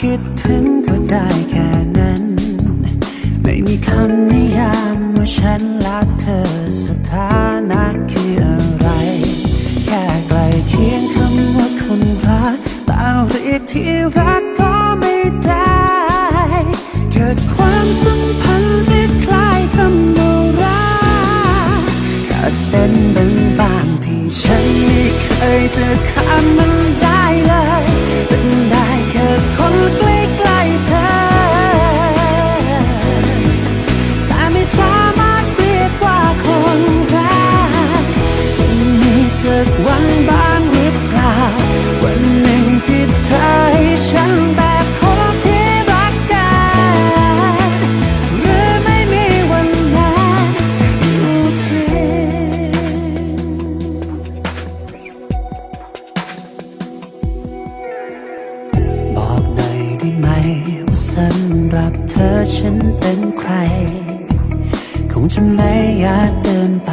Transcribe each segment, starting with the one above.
คิดถึงก็ได้แค่นั้น ไม่มีคำนิยามว่าฉันและเธอสถานะคืออะไร แค่ใกลเคียงคำว่าคนรักแต่เรียกที่รักก็ไม่ได้เกิดความสัมพันธ์ที่คล้ายคำว่ารักแค่เส้นบางๆที่ฉันไม่เคยจะข้ามมันได้เลย สักวันบ้างหรือเปล่า วันหนึ่งที่เธอให้ฉันแบบคนที่รักกันหรือไม่มีวันนั้นอยู่ที่บอกหน่อยได้ไหมว่าสำหรับเธอฉันเป็นใคร คงจะไม่อยากเดินไป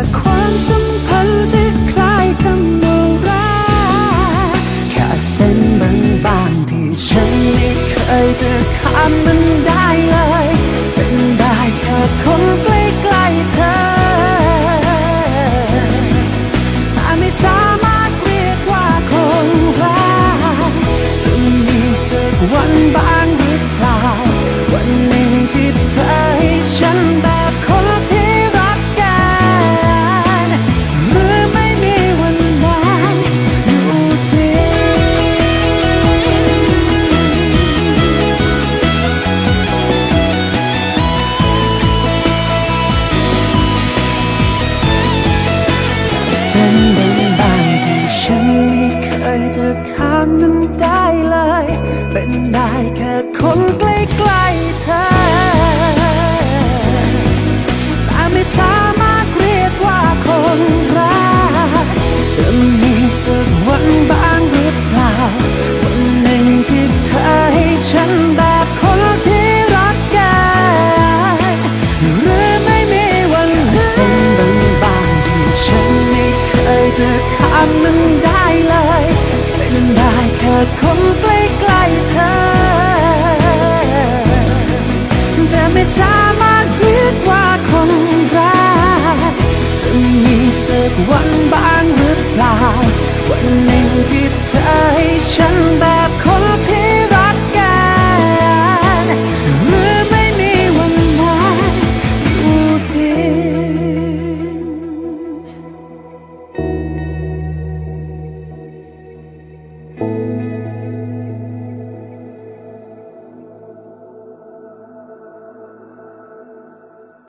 แค่ความสัมพันธ์ที่คล้ายคำว่ารักแค่เส้นบางๆที่ฉันไม่เคยจะข้ามมันได้เลยามมันได้เลย เป็นได้แค่คนใกล้ๆเธอ ไม่สามารถเรียกว่าคนรักจะมีสักวันบ้างหรือเปล่าวันหนึ่งที่เธอ